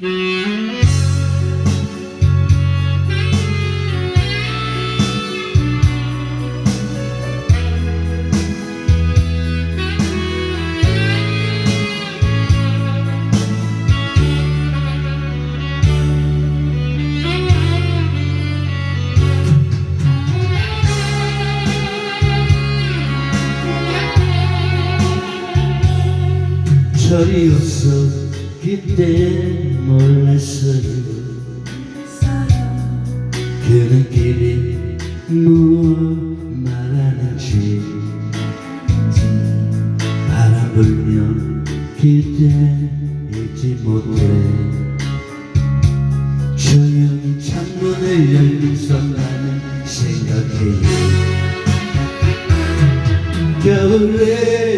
철이 없어 그때 몰랐어요. 그는 길이 무엇 말하는지 바람 불면 그때 잊지 못해. 조용히 창문을 열면서 나는 생각해요 겨울에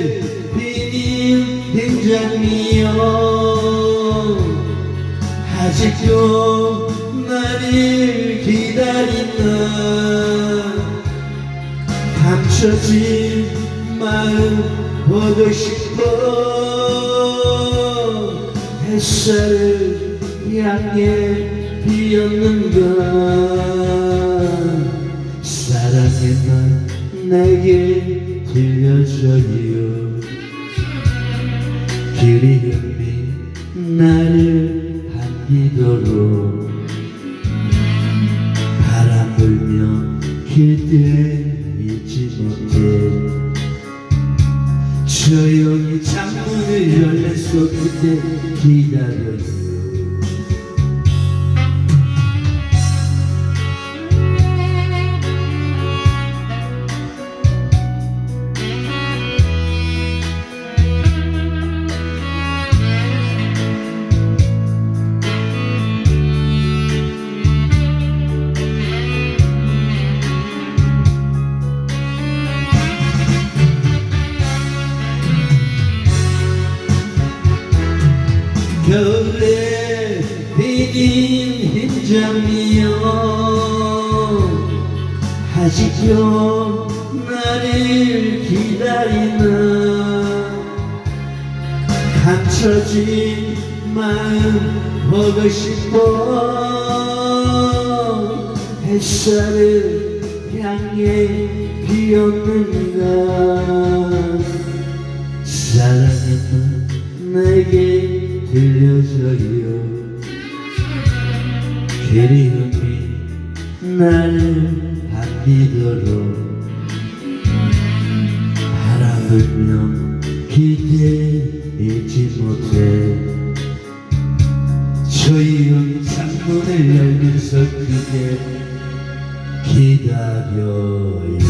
아직도 나를 기다린다 감춰진 마음 보고 싶어. 햇살을 향해 피었는가 사랑의 말 내게 들려줘요. 그리움이 나 그대 잊지 못해. 조용히 창문을 열면서 그대 기다려요 겨울에 비긴 흰장이여 아직도 나를 기다리나 감춰진 마음 보고 싶어 햇살을 향해 피었는가. 사랑의 말 내게 들려줘요. 그리움이 나를 반기도록 바람 불면 기대 잊지 못해. 조용히 창문을 열면서 그대 기다려요